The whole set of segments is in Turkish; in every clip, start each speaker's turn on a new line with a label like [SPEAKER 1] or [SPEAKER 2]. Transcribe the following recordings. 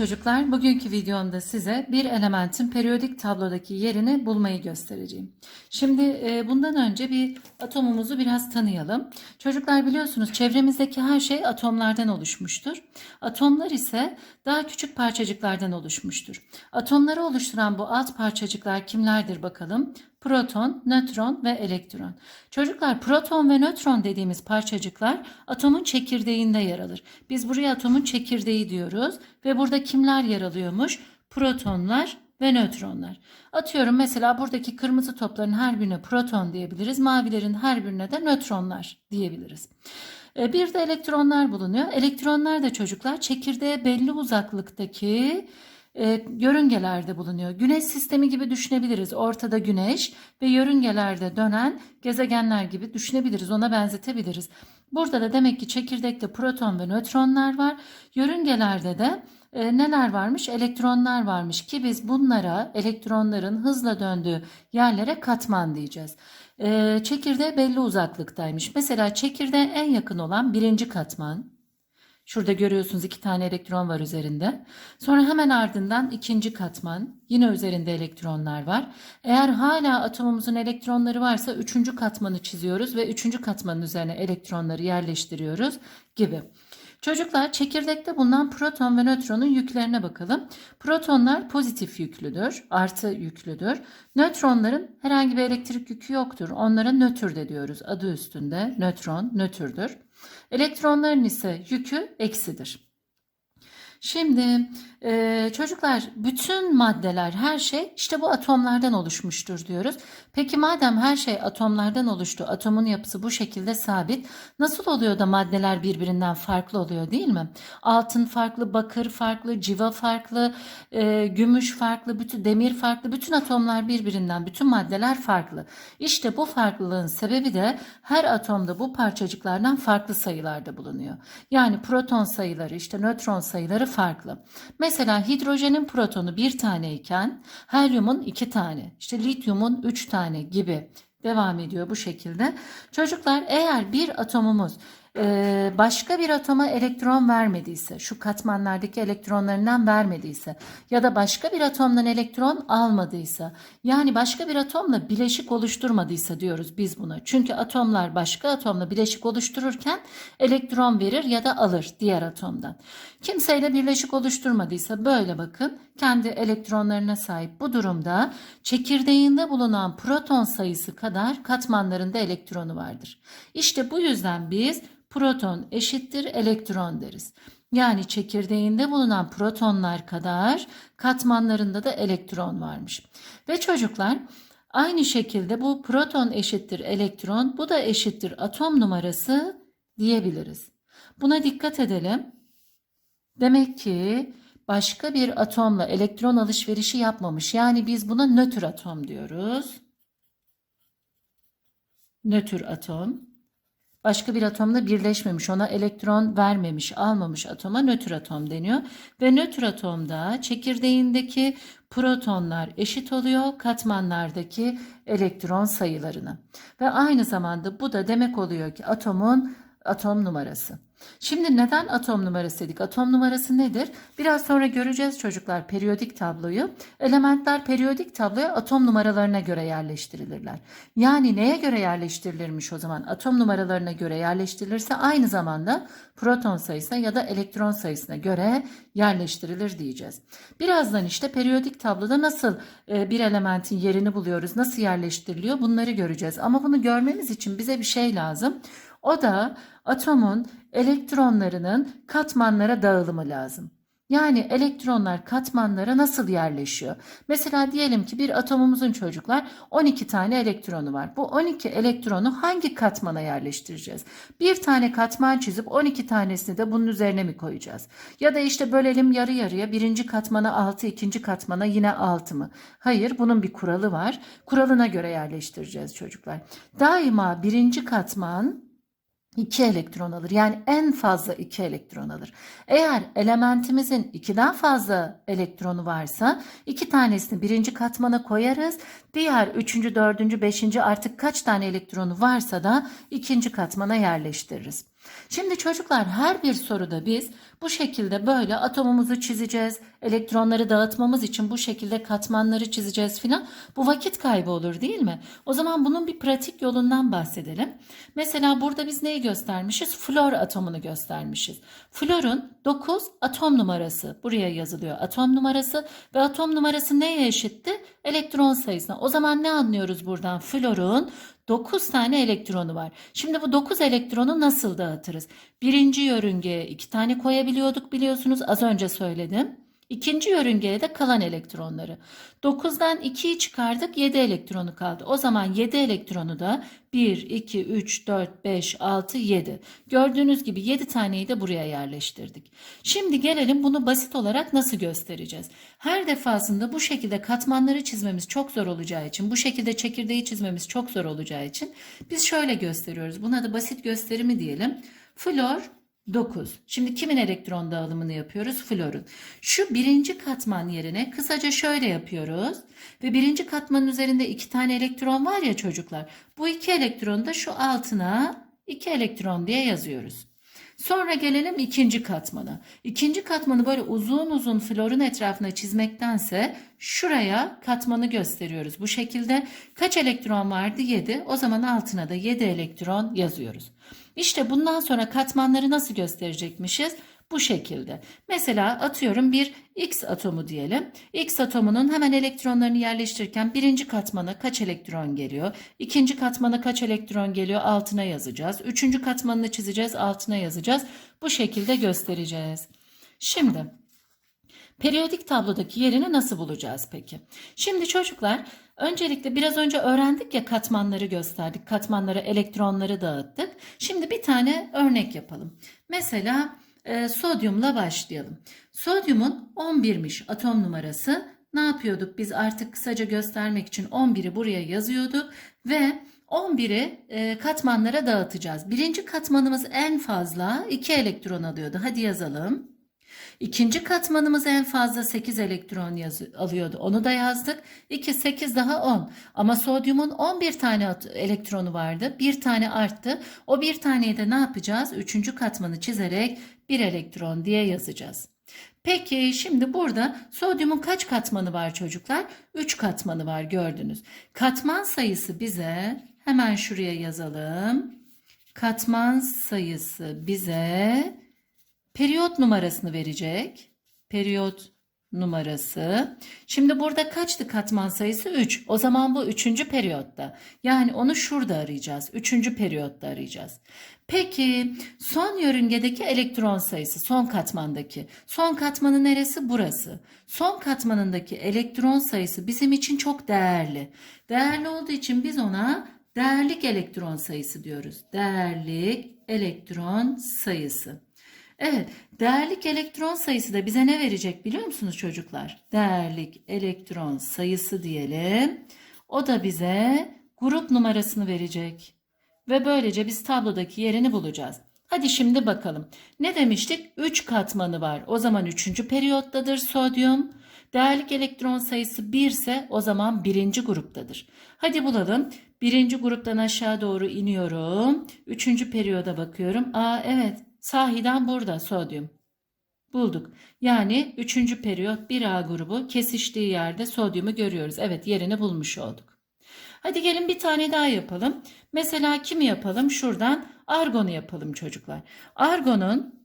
[SPEAKER 1] çocuklar, bugünkü videomda size bir elementin periyodik tablodaki yerini bulmayı göstereceğim. Şimdi e, bundan önce bir atomumuzu biraz tanıyalım. Çocuklar biliyorsunuz çevremizdeki her şey atomlardan oluşmuştur. Atomlar ise daha küçük parçacıklardan oluşmuştur. Atomları oluşturan bu alt parçacıklar kimlerdir bakalım? Proton, nötron ve elektron. Çocuklar proton ve nötron dediğimiz parçacıklar atomun çekirdeğinde yer alır. Biz buraya atomun çekirdeği diyoruz ve burada kimler yer alıyormuş? Protonlar ve nötronlar. Atıyorum mesela buradaki kırmızı topların her birine proton diyebiliriz. Mavilerin her birine de nötronlar diyebiliriz. E, Bir de elektronlar bulunuyor. Elektronlar da çocuklar çekirdeğe belli uzaklıktaki e, yörüngelerde bulunuyor. Güneş sistemi gibi düşünebiliriz. Ortada güneş ve yörüngelerde dönen gezegenler gibi düşünebiliriz. Ona benzetebiliriz. Burada da demek ki çekirdekte proton ve nötronlar var. Yörüngelerde de e, neler varmış? Elektronlar varmış ki biz bunlara elektronların hızla döndüğü yerlere katman diyeceğiz. E, çekirdeğe belli uzaklıktaymış. Mesela çekirdeğe en yakın olan birinci katman. Şurada görüyorsunuz iki tane elektron var üzerinde. Sonra hemen ardından ikinci katman. Yine üzerinde elektronlar var. Eğer hala atomumuzun elektronları varsa üçüncü katmanı çiziyoruz ve üçüncü katmanın üzerine elektronları yerleştiriyoruz gibi. Çocuklar çekirdekte bulunan proton ve nötronun yüklerine bakalım. Protonlar pozitif yüklüdür, artı yüklüdür. Nötronların herhangi bir elektrik yükü yoktur. Onlara nötr de diyoruz. Adı üstünde nötron, nötrdür. Elektronların ise yükü eksidir. Şimdi e, çocuklar bütün maddeler her şey işte bu atomlardan oluşmuştur diyoruz. Peki madem her şey atomlardan oluştu, atomun yapısı bu şekilde sabit, nasıl oluyor da maddeler birbirinden farklı oluyor değil mi? Altın farklı, bakır farklı, civa farklı, e, gümüş farklı, bütün demir farklı, bütün atomlar birbirinden, bütün maddeler farklı. İşte bu farklılığın sebebi de her atomda bu parçacıklardan farklı sayılarda bulunuyor. Yani proton sayıları, işte nötron sayıları farklı. Mesela hidrojenin protonu bir taneyken helyumun iki tane, işte lityumun üç tane gibi devam ediyor bu şekilde. Çocuklar eğer bir atomumuz başka bir atoma elektron vermediyse, şu katmanlardaki elektronlarından vermediyse ya da başka bir atomdan elektron almadıysa, yani başka bir atomla bileşik oluşturmadıysa diyoruz biz buna. Çünkü atomlar başka atomla bileşik oluştururken elektron verir ya da alır diğer atomdan. Kimseyle birleşik oluşturmadıysa böyle bakın kendi elektronlarına sahip bu durumda çekirdeğinde bulunan proton sayısı kadar katmanlarında elektronu vardır. İşte bu yüzden biz proton eşittir elektron deriz. Yani çekirdeğinde bulunan protonlar kadar katmanlarında da elektron varmış. Ve çocuklar aynı şekilde bu proton eşittir elektron, bu da eşittir atom numarası diyebiliriz. Buna dikkat edelim. Demek ki başka bir atomla elektron alışverişi yapmamış. Yani biz buna nötr atom diyoruz. Nötr atom. Başka bir atomla birleşmemiş, ona elektron vermemiş, almamış atoma nötr atom deniyor. Ve nötr atomda çekirdeğindeki protonlar eşit oluyor katmanlardaki elektron sayılarına. Ve aynı zamanda bu da demek oluyor ki atomun atom numarası. Şimdi neden atom numarası dedik? Atom numarası nedir? Biraz sonra göreceğiz çocuklar periyodik tabloyu. Elementler periyodik tabloya atom numaralarına göre yerleştirilirler. Yani neye göre yerleştirilirmiş o zaman? Atom numaralarına göre yerleştirilirse aynı zamanda proton sayısına ya da elektron sayısına göre yerleştirilir diyeceğiz. Birazdan işte periyodik tabloda nasıl e, bir elementin yerini buluyoruz, nasıl yerleştiriliyor bunları göreceğiz. Ama bunu görmemiz için bize bir şey lazım. O da atomun elektronlarının katmanlara dağılımı lazım. Yani elektronlar katmanlara nasıl yerleşiyor? Mesela diyelim ki bir atomumuzun çocuklar 12 tane elektronu var. Bu 12 elektronu hangi katmana yerleştireceğiz? Bir tane katman çizip 12 tanesini de bunun üzerine mi koyacağız? Ya da işte bölelim yarı yarıya birinci katmana 6, ikinci katmana yine 6 mı? Hayır bunun bir kuralı var. Kuralına göre yerleştireceğiz çocuklar. Daima birinci katman 2 elektron alır. Yani en fazla 2 elektron alır. Eğer elementimizin 2'den fazla elektronu varsa iki tanesini birinci katmana koyarız. Diğer 3. 4. 5. artık kaç tane elektronu varsa da ikinci katmana yerleştiririz. Şimdi çocuklar her bir soruda biz bu şekilde böyle atomumuzu çizeceğiz. Elektronları dağıtmamız için bu şekilde katmanları çizeceğiz filan. Bu vakit kaybı olur değil mi? O zaman bunun bir pratik yolundan bahsedelim. Mesela burada biz neyi göstermişiz? Flor atomunu göstermişiz. Florun 9 atom numarası buraya yazılıyor. Atom numarası ve atom numarası neye eşitti? Elektron sayısına. O zaman ne anlıyoruz buradan? Florun 9 tane elektronu var. Şimdi bu 9 elektronu nasıl dağıtırız? Birinci yörüngeye 2 tane koyabiliyorduk biliyorsunuz az önce söyledim. İkinci yörüngeye de kalan elektronları. 9'dan 2'yi çıkardık 7 elektronu kaldı. O zaman 7 elektronu da 1, 2, 3, 4, 5, 6, 7. Gördüğünüz gibi 7 taneyi de buraya yerleştirdik. Şimdi gelelim bunu basit olarak nasıl göstereceğiz? Her defasında bu şekilde katmanları çizmemiz çok zor olacağı için, bu şekilde çekirdeği çizmemiz çok zor olacağı için biz şöyle gösteriyoruz. Buna da basit gösterimi diyelim. Flor 9. Şimdi kimin elektron dağılımını yapıyoruz? Florun. Şu birinci katman yerine kısaca şöyle yapıyoruz. Ve birinci katmanın üzerinde iki tane elektron var ya çocuklar. Bu iki elektronu da şu altına iki elektron diye yazıyoruz. Sonra gelelim ikinci katmana. İkinci katmanı böyle uzun uzun florun etrafına çizmektense şuraya katmanı gösteriyoruz. Bu şekilde kaç elektron vardı? 7. O zaman altına da 7 elektron yazıyoruz. İşte bundan sonra katmanları nasıl gösterecekmişiz? Bu şekilde. Mesela atıyorum bir X atomu diyelim. X atomunun hemen elektronlarını yerleştirirken birinci katmana kaç elektron geliyor? İkinci katmana kaç elektron geliyor? Altına yazacağız. Üçüncü katmanını çizeceğiz. Altına yazacağız. Bu şekilde göstereceğiz. Şimdi periyodik tablodaki yerini nasıl bulacağız peki? Şimdi çocuklar öncelikle biraz önce öğrendik ya katmanları gösterdik. Katmanlara elektronları dağıttık. Şimdi bir tane örnek yapalım. Mesela e, sodyumla başlayalım. Sodyumun 11'miş atom numarası. Ne yapıyorduk biz artık kısaca göstermek için 11'i buraya yazıyorduk ve 11'i e, katmanlara dağıtacağız. Birinci katmanımız en fazla 2 elektron alıyordu. Hadi yazalım. İkinci katmanımız en fazla 8 elektron yazı, alıyordu. Onu da yazdık. 2, 8 daha 10. Ama sodyumun 11 tane elektronu vardı. Bir tane arttı. O bir taneyi de ne yapacağız? Üçüncü katmanı çizerek 1 elektron diye yazacağız. Peki şimdi burada sodyumun kaç katmanı var çocuklar? 3 katmanı var gördünüz. Katman sayısı bize hemen şuraya yazalım. Katman sayısı bize periyot numarasını verecek. Periyot numarası. Şimdi burada kaçtı katman sayısı? 3. O zaman bu 3. periyotta. Yani onu şurada arayacağız. 3. periyotta arayacağız. Peki son yörüngedeki elektron sayısı son katmandaki. Son katmanı neresi? Burası. Son katmanındaki elektron sayısı bizim için çok değerli. Değerli olduğu için biz ona değerlik elektron sayısı diyoruz. Değerlik elektron sayısı. Evet, değerlik elektron sayısı da bize ne verecek biliyor musunuz çocuklar? Değerlik elektron sayısı diyelim. O da bize grup numarasını verecek. Ve böylece biz tablodaki yerini bulacağız. Hadi şimdi bakalım. Ne demiştik? 3 katmanı var. O zaman 3. periyottadır sodyum. Değerlik elektron sayısı 1 ise o zaman birinci gruptadır. Hadi bulalım. Birinci gruptan aşağı doğru iniyorum. Üçüncü periyoda bakıyorum. Aa evet sahiden burada sodyum. Bulduk. Yani üçüncü periyot 1A grubu kesiştiği yerde sodyumu görüyoruz. Evet yerini bulmuş olduk. Hadi gelin bir tane daha yapalım. Mesela kimi yapalım? Şuradan argonu yapalım çocuklar. Argonun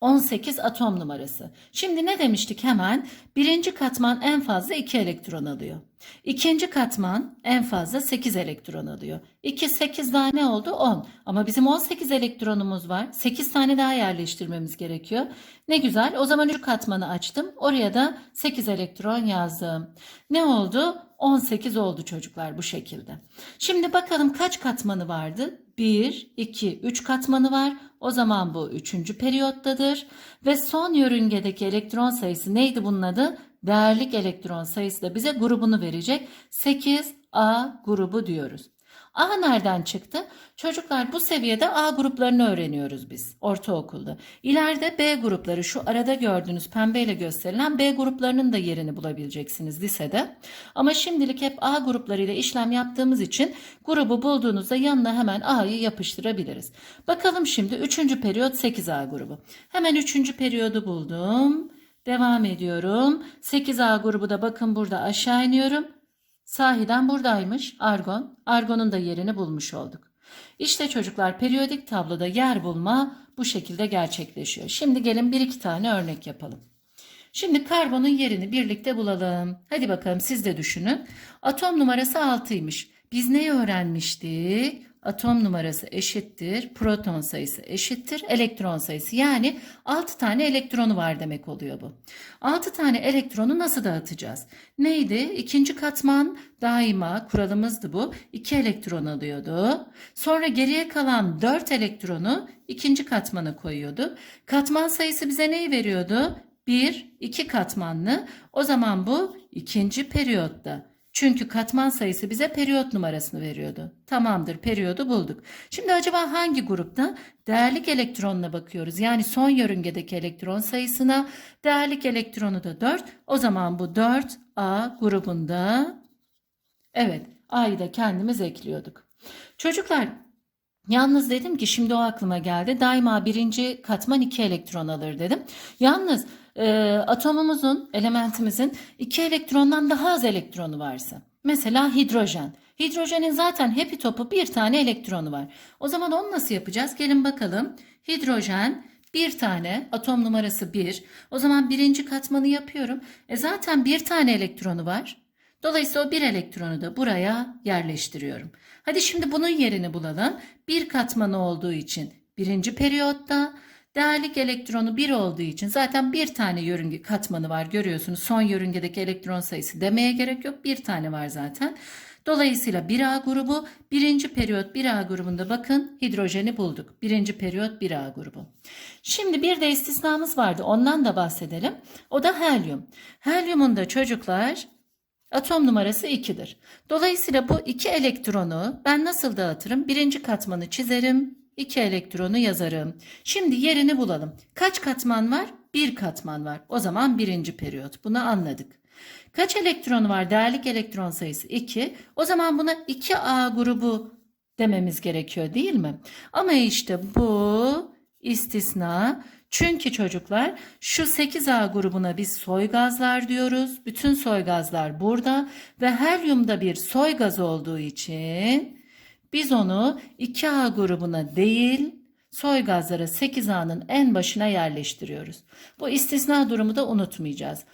[SPEAKER 1] 18 atom numarası. Şimdi ne demiştik hemen? Birinci katman en fazla 2 elektron alıyor. İkinci katman en fazla 8 elektron alıyor. 2, 8 daha ne oldu? 10. Ama bizim 18 elektronumuz var. 8 tane daha yerleştirmemiz gerekiyor. Ne güzel. O zaman 3 katmanı açtım. Oraya da 8 elektron yazdım. Ne oldu? 18 oldu çocuklar bu şekilde. Şimdi bakalım kaç katmanı vardı? 1, 2, 3 katmanı var. O zaman bu 3. periyottadır. Ve son yörüngedeki elektron sayısı neydi bunun adı? Değerlik elektron sayısı da bize grubunu verecek. 8A grubu diyoruz. A nereden çıktı? Çocuklar bu seviyede A gruplarını öğreniyoruz biz ortaokulda. İleride B grupları şu arada gördüğünüz pembeyle gösterilen B gruplarının da yerini bulabileceksiniz lisede. Ama şimdilik hep A gruplarıyla işlem yaptığımız için grubu bulduğunuzda yanına hemen A'yı yapıştırabiliriz. Bakalım şimdi 3. periyot 8A grubu. Hemen 3. periyodu buldum. Devam ediyorum. 8A grubu da bakın burada aşağı iniyorum. Sahiden buradaymış argon. Argonun da yerini bulmuş olduk. İşte çocuklar periyodik tabloda yer bulma bu şekilde gerçekleşiyor. Şimdi gelin bir iki tane örnek yapalım. Şimdi karbonun yerini birlikte bulalım. Hadi bakalım siz de düşünün. Atom numarası 6'ymış. Biz neyi öğrenmiştik? Atom numarası eşittir, proton sayısı eşittir, elektron sayısı. Yani 6 tane elektronu var demek oluyor bu. 6 tane elektronu nasıl dağıtacağız? Neydi? İkinci katman daima kuralımızdı bu. 2 elektron alıyordu. Sonra geriye kalan 4 elektronu ikinci katmana koyuyordu. Katman sayısı bize neyi veriyordu? 1, 2 katmanlı. O zaman bu ikinci periyotta. Çünkü katman sayısı bize periyot numarasını veriyordu. Tamamdır, periyodu bulduk. Şimdi acaba hangi grupta? Değerlik elektronuna bakıyoruz. Yani son yörüngedeki elektron sayısına. Değerlik elektronu da 4. O zaman bu 4A grubunda. Evet, A'yı da kendimiz ekliyorduk. Çocuklar, Yalnız dedim ki şimdi o aklıma geldi. Daima birinci katman iki elektron alır dedim. Yalnız e, atomumuzun, elementimizin iki elektrondan daha az elektronu varsa. Mesela hidrojen. Hidrojenin zaten hepi topu bir tane elektronu var. O zaman onu nasıl yapacağız? Gelin bakalım. Hidrojen bir tane atom numarası bir. O zaman birinci katmanı yapıyorum. E zaten bir tane elektronu var. Dolayısıyla o bir elektronu da buraya yerleştiriyorum. Hadi şimdi bunun yerini bulalım. Bir katmanı olduğu için birinci periyotta değerlik elektronu bir olduğu için zaten bir tane yörünge katmanı var görüyorsunuz. Son yörüngedeki elektron sayısı demeye gerek yok. Bir tane var zaten. Dolayısıyla 1A grubu birinci periyot 1A grubunda bakın hidrojeni bulduk. Birinci periyot 1A grubu. Şimdi bir de istisnamız vardı ondan da bahsedelim. O da helyum. Helyumun da çocuklar Atom numarası 2'dir. Dolayısıyla bu iki elektronu ben nasıl dağıtırım? Birinci katmanı çizerim, iki elektronu yazarım. Şimdi yerini bulalım. Kaç katman var? Bir katman var. O zaman birinci periyot. Bunu anladık. Kaç elektronu var? Değerlik elektron sayısı 2. O zaman buna 2A grubu dememiz gerekiyor değil mi? Ama işte bu istisna çünkü çocuklar şu 8A grubuna biz soy gazlar diyoruz. Bütün soy gazlar burada ve helyumda bir soy gaz olduğu için biz onu 2A grubuna değil soy gazlara 8A'nın en başına yerleştiriyoruz. Bu istisna durumu da unutmayacağız.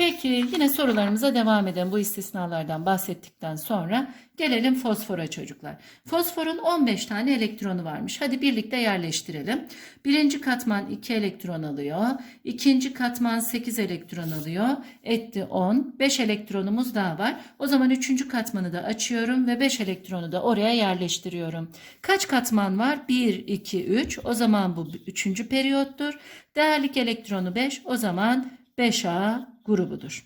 [SPEAKER 1] Peki yine sorularımıza devam edelim. Bu istisnalardan bahsettikten sonra gelelim fosfora çocuklar. Fosforun 15 tane elektronu varmış. Hadi birlikte yerleştirelim. Birinci katman 2 elektron alıyor. İkinci katman 8 elektron alıyor. Etti 10. 5 elektronumuz daha var. O zaman üçüncü katmanı da açıyorum ve 5 elektronu da oraya yerleştiriyorum. Kaç katman var? 1, 2, 3. O zaman bu üçüncü periyottur. Değerlik elektronu 5. O zaman 5A grubudur.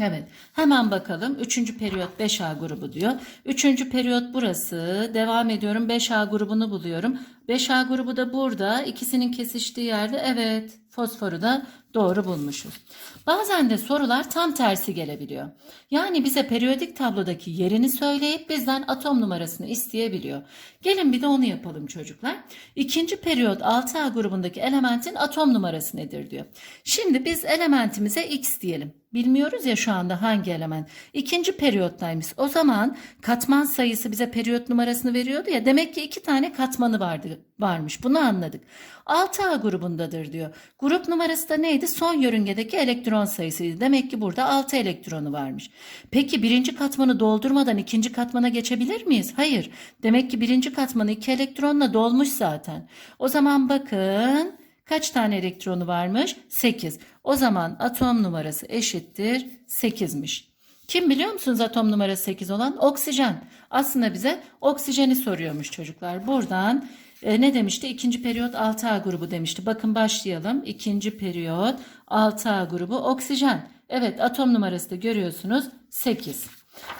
[SPEAKER 1] Evet hemen bakalım. Üçüncü periyot 5A grubu diyor. Üçüncü periyot burası. Devam ediyorum. 5A grubunu buluyorum. 5A grubu da burada. İkisinin kesiştiği yerde evet fosforu da doğru bulmuşuz. Bazen de sorular tam tersi gelebiliyor. Yani bize periyodik tablodaki yerini söyleyip bizden atom numarasını isteyebiliyor. Gelin bir de onu yapalım çocuklar. İkinci periyot 6A grubundaki elementin atom numarası nedir diyor. Şimdi biz elementimize X diyelim. Bilmiyoruz ya şu anda hangi element. İkinci periyottaymış. O zaman katman sayısı bize periyot numarasını veriyordu ya. Demek ki iki tane katmanı vardı, varmış. Bunu anladık. 6A grubundadır diyor. Grup numarası da neydi? Son yörüngedeki elektron sayısıydı. Demek ki burada 6 elektronu varmış. Peki birinci katmanı doldurmadan ikinci katmana geçebilir miyiz? Hayır. Demek ki birinci katmanı 2 elektronla dolmuş zaten. O zaman bakın kaç tane elektronu varmış? 8. O zaman atom numarası eşittir 8'miş. Kim biliyor musunuz atom numarası 8 olan? Oksijen. Aslında bize oksijeni soruyormuş çocuklar. Buradan e, ne demişti? İkinci periyot 6A grubu demişti. Bakın başlayalım. İkinci periyot 6A grubu oksijen. Evet atom numarası da görüyorsunuz 8.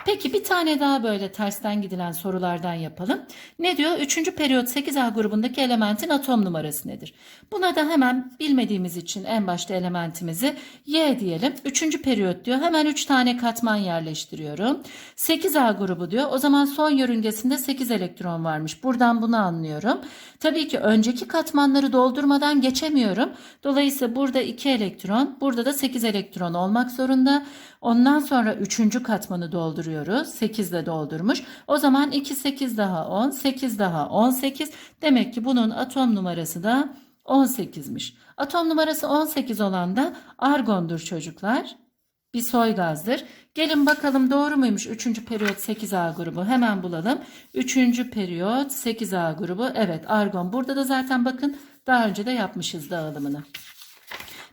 [SPEAKER 1] Peki bir tane daha böyle tersten gidilen sorulardan yapalım. Ne diyor? Üçüncü periyot 8A grubundaki elementin atom numarası nedir? Buna da hemen bilmediğimiz için en başta elementimizi Y diyelim. Üçüncü periyot diyor. Hemen 3 tane katman yerleştiriyorum. 8A grubu diyor. O zaman son yörüngesinde 8 elektron varmış. Buradan bunu anlıyorum. Tabii ki önceki katmanları doldurmadan geçemiyorum. Dolayısıyla burada 2 elektron, burada da 8 elektron olmak zorunda. Ondan sonra 3. katmanı dolduruyoruz. 8 ile doldurmuş. O zaman 2 8 daha 10, 8 daha 18. Demek ki bunun atom numarası da 18'miş. Atom numarası 18 olan da argondur çocuklar. Bir soy gazdır. Gelin bakalım doğru muymuş 3. periyot 8A grubu. Hemen bulalım. 3. periyot 8A grubu. Evet argon. Burada da zaten bakın daha önce de yapmışız dağılımını.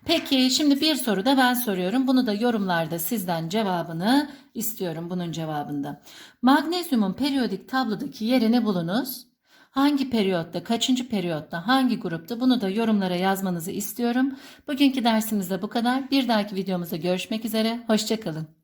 [SPEAKER 1] Peki şimdi bir soru da ben soruyorum. Bunu da yorumlarda sizden cevabını istiyorum bunun cevabında. Magnezyumun periyodik tablodaki yerini bulunuz. Hangi periyotta, kaçıncı periyotta, hangi grupta bunu da yorumlara yazmanızı istiyorum. Bugünkü dersimizde bu kadar. Bir dahaki videomuzda görüşmek üzere. Hoşçakalın.